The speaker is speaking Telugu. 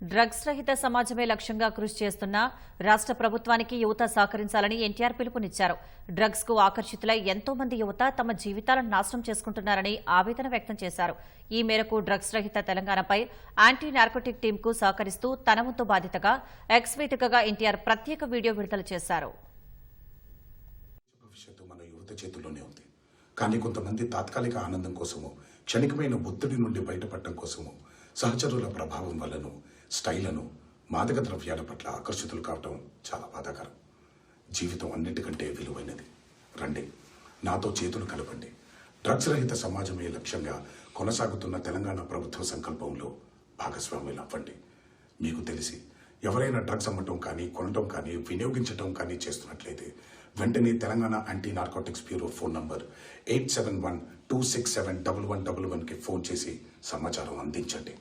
డ్రగ్స్ రహిత సమాజమే లక్ష్యంగా కృషి చేస్తున్న రాష్ట్ర ప్రభుత్వానికి యువత సహకరించాలని ఎన్టీఆర్ పిలుపునిచ్చారు. డ్రగ్స్కు ఆకర్షితులై ఎంతో మంది యువత తమ జీవితాలను నాశనం చేసుకుంటున్నారని ఆవేదన వ్యక్తం చేశారు. ఈ మేరకు డ్రగ్స్ రహిత తెలంగాణపై యాంటీ నార్కోటిక్ టీంకు సహకరిస్తూ తన వంతు బాధితగా ఎక్స్ వేదికగా ఎన్టీఆర్ ప్రత్యేక వీడియో విడుదల చేశారు. కానీ కొంతమంది తాత్కాలిక ఆనందం కోసము క్షణికమైన ఒత్తిడి నుండి బయటపడటం కోసము సహచరుల ప్రభావం వల్లను స్టైలను మాదక ద్రవ్యాల పట్ల ఆకర్షితులు కావటం చాలా బాధాకరం. జీవితం అన్నిటికంటే విలువైనది. రండి నాతో చేతులు కలపండి. డ్రగ్స్ రహిత సమాజమే లక్ష్యంగా కొనసాగుతున్న తెలంగాణ ప్రభుత్వ సంకల్పంలో భాగస్వాములు అవ్వండి. మీకు తెలిసి ఎవరైనా డ్రగ్స్ అమ్మటం కానీ కొనటం కానీ వినియోగించటం కానీ చేస్తున్నట్లయితే వెంటనే Telangana anti narcotics bureau phone number eight seven one two six seven double one double వన్కి ఫోన్ చేసి సమాచారం అందించండి.